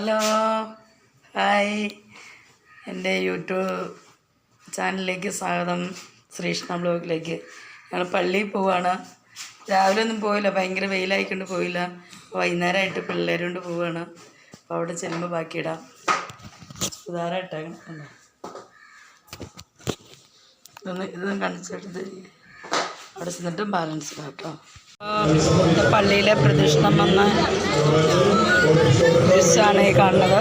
Hello. Hi. എന്റെ YouTube ചാനലിലേക്ക് സ്വാഗതം. ശ്രീകൃഷ്ണ ബ്ലോഗിലേക്ക്. ഞങ്ങൾ പള്ളിയിൽ പോവാണ്. രാവിലെ ഒന്നും പോയില്ല. ഭയങ്കര വെയിലായിക്കൊണ്ട് പോയില്ല. വൈകുന്നേരമായിട്ട് പിള്ളേരുകൊണ്ട് പോവുകയാണ് അപ്പോൾ അവിടെ ചെല്ലുമ്പോൾ ബാക്കിയിടാം. കണ്ടോ ഇതൊന്ന് ഇതൊന്നും കാണിച്ചെടുത്ത് അവിടെ ചെന്നിട്ടും ബാലൻസ് ഇടാം കേട്ടോ. പള്ളിയിലെ പ്രദക്ഷിണം വന്ന ദൃശ്യമാണ് ഈ കാണുന്നത്.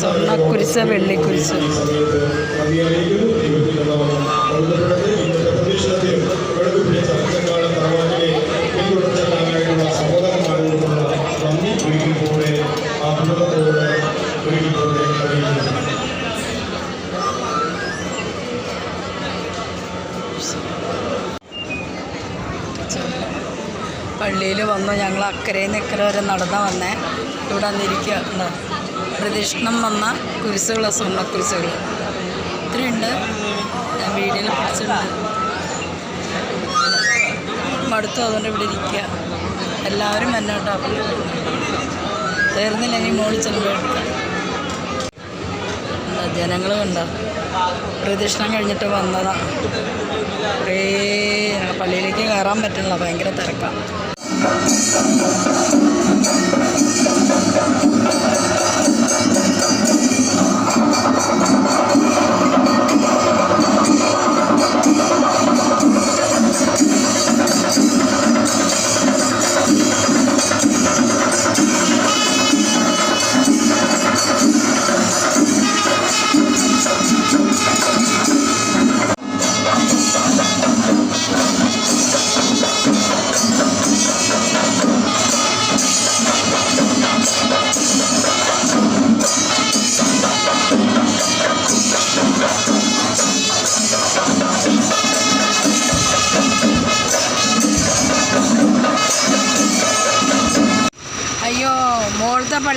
സ്വർണക്കുരിശ് വെള്ളിക്കുരിശ്. പള്ളിയിൽ വന്നു. ഞങ്ങൾ അക്കരെ ഇക്കരെ വരെ നടന്ന് വന്നേ. ഇവിടെ വന്നിരിക്കുക ഉണ്ടോ പ്രദക്ഷിണം വന്ന കുരിശുകൾ സ്വർണക്കുരിശുകൾ. ഇത്രയുണ്ട്. ഞാൻ വീഡിയോയിൽ പിടിച്ചിട്ടുണ്ട് മടുത്തു. അതുകൊണ്ട് ഇവിടെ ഇരിക്കുക എല്ലാവരും എന്നെ കേട്ടോ തീർന്നില്ല ഇനി മോളിൽ ചെല്ലുമ്പോൾ എടുക്കാം. ജനങ്ങൾ കണ്ടോ? പ്രദക്ഷിണം കഴിഞ്ഞിട്ട് വന്നതാ. കുറേ പള്ളിയിലേക്ക് കയറാൻ പറ്റുന്നില്ല. ഭയങ്കര തിരക്കാണ് Thank you.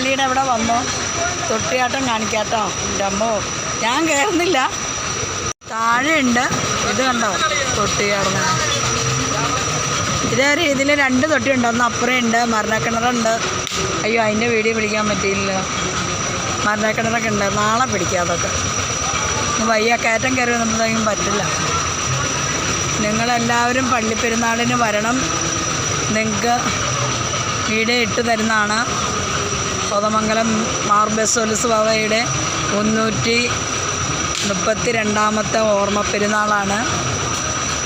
പള്ളിയുടെ അവിടെ വന്നോ? തൊട്ടിയാട്ടം കാണിക്കാട്ടോ. എന്റെ അമ്മോ ഞാൻ കയറുന്നില്ല താഴെയുണ്ട്. ഇത് കണ്ടോ? തൊട്ടി ഇതേ രീതിയിൽ രണ്ട് തൊട്ടിയുണ്ട്. ഒന്ന് അപ്പുറയുണ്ട് മരണക്കിണറുണ്ട്. അയ്യോ അതിന്റെ വീഡിയോ പിടിക്കാൻ പറ്റിയില്ല മരണക്കിണറൊക്കെ ഉണ്ട്. നാളെ പിടിക്കാം അതൊക്കെ. വയ്യ കയറ്റം കയറി വന്നപ്പോഴത്തേക്കും പറ്റില്ല. നിങ്ങളെല്ലാവരും പള്ളിപ്പെരുന്നാളിന് വരണം. നിങ്ങൾക്ക് വീഡിയോ ഇട്ട് തരുന്നതാണ്. കോതമംഗലം മാർ ബസോലിസ് ബാബയുടെ മുന്നൂറ്റി മുപ്പത്തി രണ്ടാമത്തെ ഓർമ്മ പെരുന്നാളാണ്.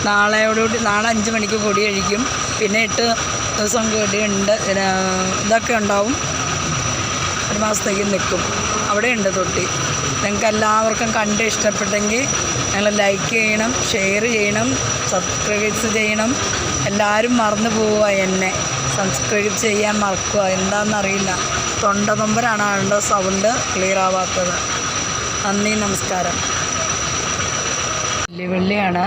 നാളെയോടുകൂടി നാളെ അഞ്ച് മണിക്ക് കൊടി കഴിക്കും പിന്നെ എട്ട് ദിവസം ഉണ്ട് ഇതൊക്കെ ഉണ്ടാവും. ഒരു മാസത്തേക്ക് നിൽക്കും. അവിടെ ഉണ്ട് തൊട്ടി. നിങ്ങൾക്ക് എല്ലാവർക്കും കണ്ട് ഇഷ്ടപ്പെട്ടെങ്കിൽ ഞങ്ങൾ ലൈക്ക് ചെയ്യണം ഷെയർ ചെയ്യണം സബ്സ്ക്രൈബ്സ് ചെയ്യണം. എല്ലാവരും മറന്നു പോവുക എന്നെ. സബ്സ്ക്രൈബ് ചെയ്യാൻ മറക്കുക എന്താണെന്നറിയില്ല തൊണ്ട നൊമ്പരാണ് ആളുടെ സൗണ്ട് ക്ലിയർ ആവാത്തത്. നന്ദി നമസ്കാരം. വെല്ലുവിളിയാണ്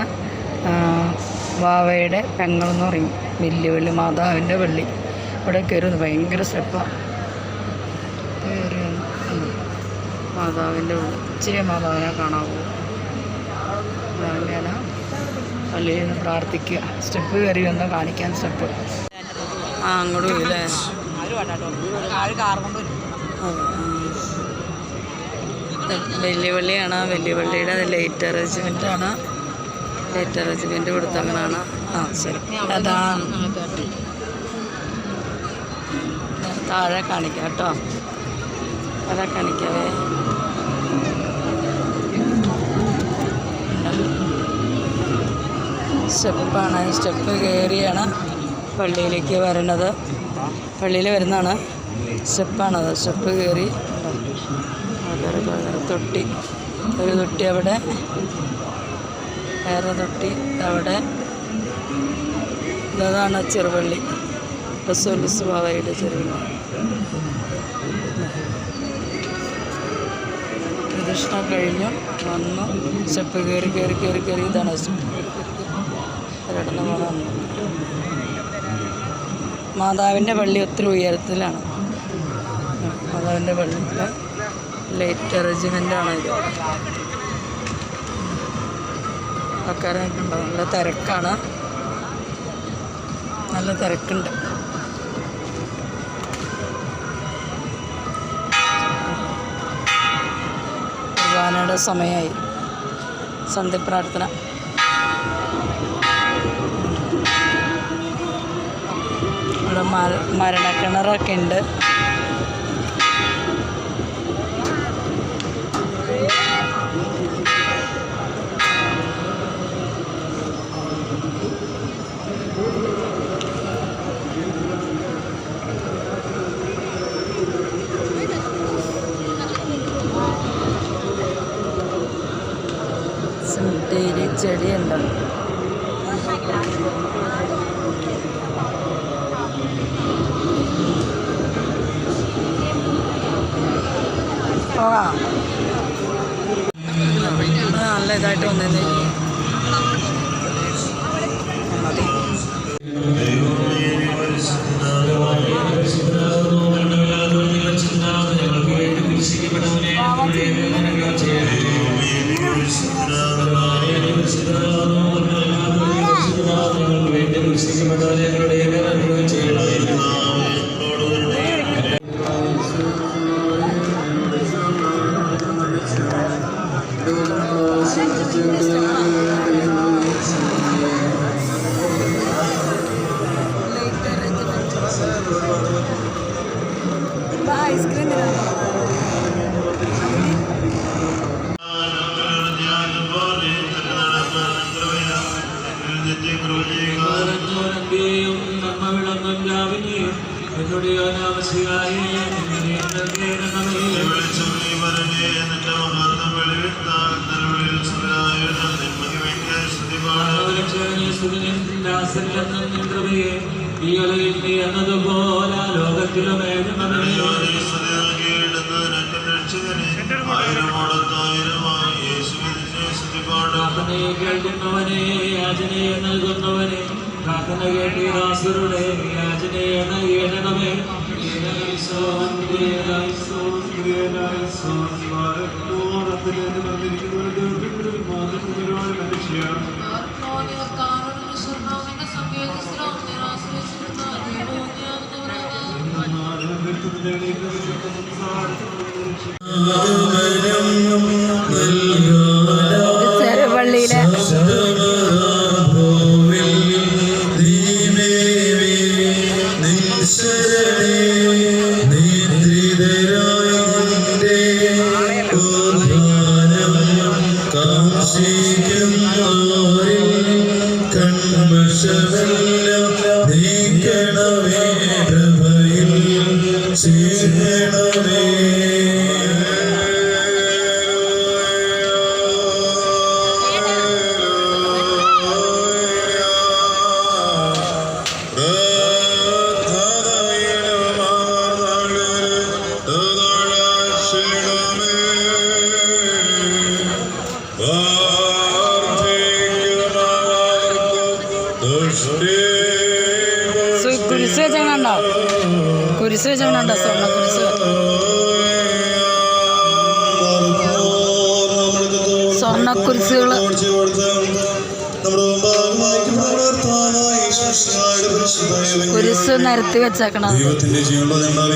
വാവയുടെ പെങ്ങളെന്ന് പറയും. വെല്ലുവിളി മാതാവിന്റെ വെള്ളി. ഇവിടെ കയറുന്നു. ഭയങ്കര സ്റ്റെപ്പാണ് കയറിയാണ്. മാതാവിന്റെ വെള്ളി. ഇച്ചിരി മാതാവിനെ കാണാവൂ. അങ്ങനെയാണ് പള്ളിയിൽ നിന്ന് പ്രാർത്ഥിക്കുക. സ്റ്റെപ്പ് കയറി വന്നാൽ കാണിക്കാൻ സ്റ്റെപ്പ്. ആ അങ്ങോട്ട് പോയില്ലേ വെല്ലുവിളിയാണ് വെല്ലുവിളിയുടെ ലേറ്റ് ആണ്. ലേറ്റ് അറേഞ്ച്മെന്റ് കൊടുത്തങ്ങനാണ്. ആ ശരി. അതാ. താഴെ കാണിക്കാം കേട്ടോ. താഴെ കാണിക്കാവേ. സ്റ്റെപ്പാണ് സ്റ്റെപ്പ് കയറിയാണ് പള്ളിയിലേക്ക് വരണത്. പള്ളിയിൽ വരുന്നതാണ്. സ്റ്റെപ്പാണത്. സ്റ്റെപ്പ് കയറി. തൊട്ടി. ഒരു തൊട്ടി അവിടെ. വേറെ തൊട്ടി അവിടെ. ഇതാണ് ചെറുപള്ളി. ബാബയുടെ ചെറുപള്ളി. പ്രദക്ഷിണ കഴിഞ്ഞു. വന്നു. സ്റ്റെപ്പ് കയറി കയറി കയറി കയറി. ഇതാണ് സ്റ്റെപ്പ്. ഒരിടന്ന് പോകണം മാതാവിന്റെ പള്ളി ഒത്തിരി ഉയരത്തിലാണ്. മാതാവിന്റെ പള്ളിയിലെ ലൈറ്റ് അറേഞ്ച്മെന്റാണ് ഇത്. ആൾക്കാരൊക്കെ നല്ല തിരക്കാണ്. നല്ല തിരക്കുണ്ട്. കുർബാനയുടെ സമയമായി. സന്ധ്യപ്രാർത്ഥന ഇവിടെ മര മരണക്കിണറൊക്കെ ഉണ്ട്. സിമിറ്റേരി പോകാം നല്ല ഇതായിട്ട് വന്നത് ഐസ്ക്രീം തരാം ും നന്മ എന്നതുപോലെ ലോകത്തിലും കേൾക്കുന്നവനെ യാചനയെ നൽകുന്നവനെ പ്രാർത്ഥന കേട്ടി ദാസരുടെ യാചനയെ നൽകണമേ ചെറുപള്ളിയിലെ കുരിശ് വെച്ചങ്ങനുണ്ടോ കുരിശ് വെച്ചങ്ങനുണ്ടോ സ്വർണ കുരിശ്. സ്വർണ കുരിശുകൾ കുരിശ് നിരത്തി വെച്ചേക്കണം ദൈവത്തിന്റെ ജീവനുള്ള ഞങ്ങൾ